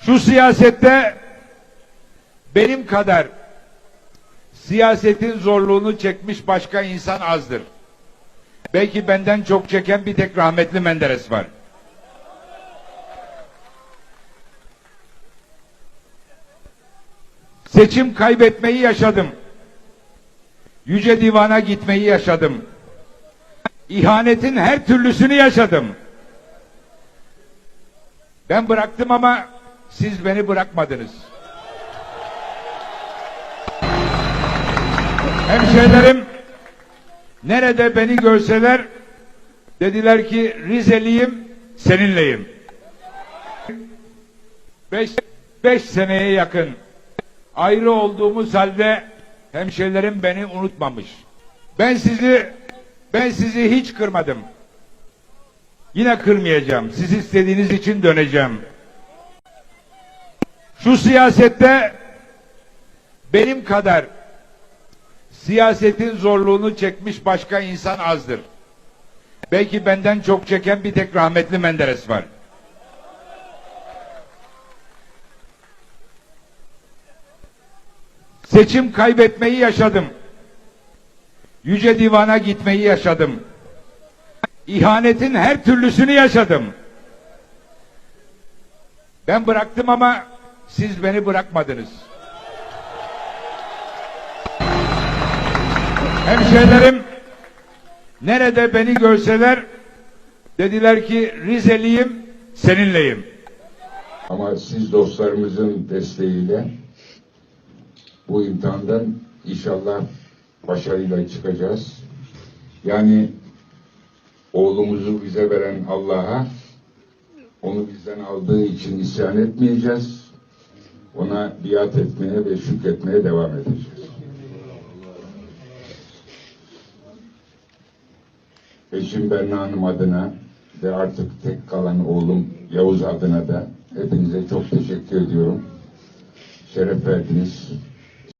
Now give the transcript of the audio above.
Şu siyasette benim kadar siyasetin zorluğunu çekmiş başka insan azdır. Belki benden çok çeken bir tek rahmetli Menderes var. Seçim kaybetmeyi yaşadım. Yüce Divan'a gitmeyi yaşadım. İhanetin her türlüsünü yaşadım. Ben bıraktım ama siz beni bırakmadınız. Hemşehrilerim nerede beni görseler dediler ki Rizeliyim seninleyim. Beş, beş seneye yakın ayrı olduğumuz halde hemşehrilerim beni unutmamış. Ben sizi ben sizi hiç kırmadım. Yine kırmayacağım. Siz istediğiniz için döneceğim. Şu siyasette benim kadar siyasetin zorluğunu çekmiş başka insan azdır. Belki benden çok çeken bir tek rahmetli Menderes var. Seçim kaybetmeyi yaşadım. Yüce Divan'a gitmeyi yaşadım. İhanetin her türlüsünü yaşadım. Ben bıraktım ama siz beni bırakmadınız. Hemşehrilerim nerede beni görseler dediler ki Rizeliyim seninleyim. Ama siz dostlarımızın desteğiyle bu imtihandan inşallah başarıyla çıkacağız. Yani oğlumuzu bize veren Allah'a onu bizden aldığı için isyan etmeyeceğiz. Ona biat etmeye ve şükretmeye devam edeceğiz. Eşim Berna Hanım adına ve artık tek kalan oğlum Yavuz adına da hepinize çok teşekkür ediyorum. Şeref verdiniz.